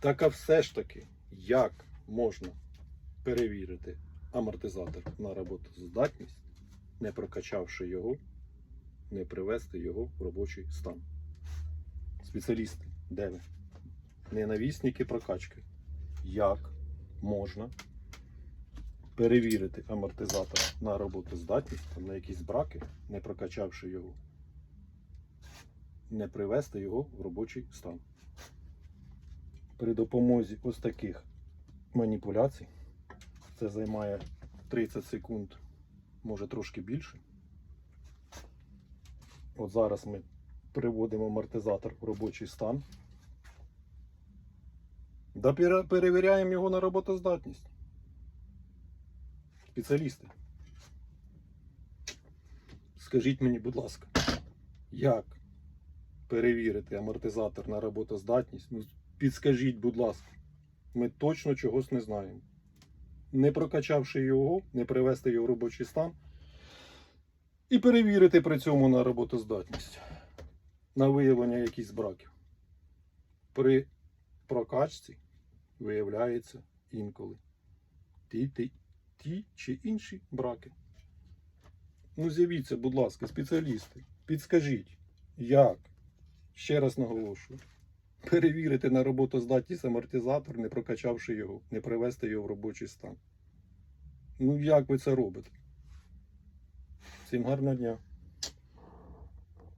Так а все ж таки, як можна перевірити амортизатор на роботоздатність, не прокачавши його, не привести його в робочий стан? Спеціалісти, де ви? Ненавісники прокачки. Як можна перевірити амортизатор на роботоздатність, на якісь браки, не прокачавши його, не привести його в робочий стан? При допомозі ось таких маніпуляцій, це займає 30 секунд, може трошки більше. От зараз ми приводимо амортизатор в робочий стан. Да перевіряємо його на роботоздатність. Спеціалісти. Скажіть мені, будь ласка, як перевірити амортизатор на роботоздатність? Підскажіть, будь ласка. Ми точно чогось не знаємо. Не прокачавши його, не привести його в робочий стан і перевірити при цьому на роботоздатність, на виявлення якихось браків. При прокачці виявляється інколи ті, ті, ті чи інші браки. Ну, з'явіться, будь ласка, спеціалісти, підскажіть, як, ще раз наголошую, перевірити на роботоздатність амортизатор, не прокачавши його, не привести його в робочий стан. Ну, як ви це робите? Всім гарного дня!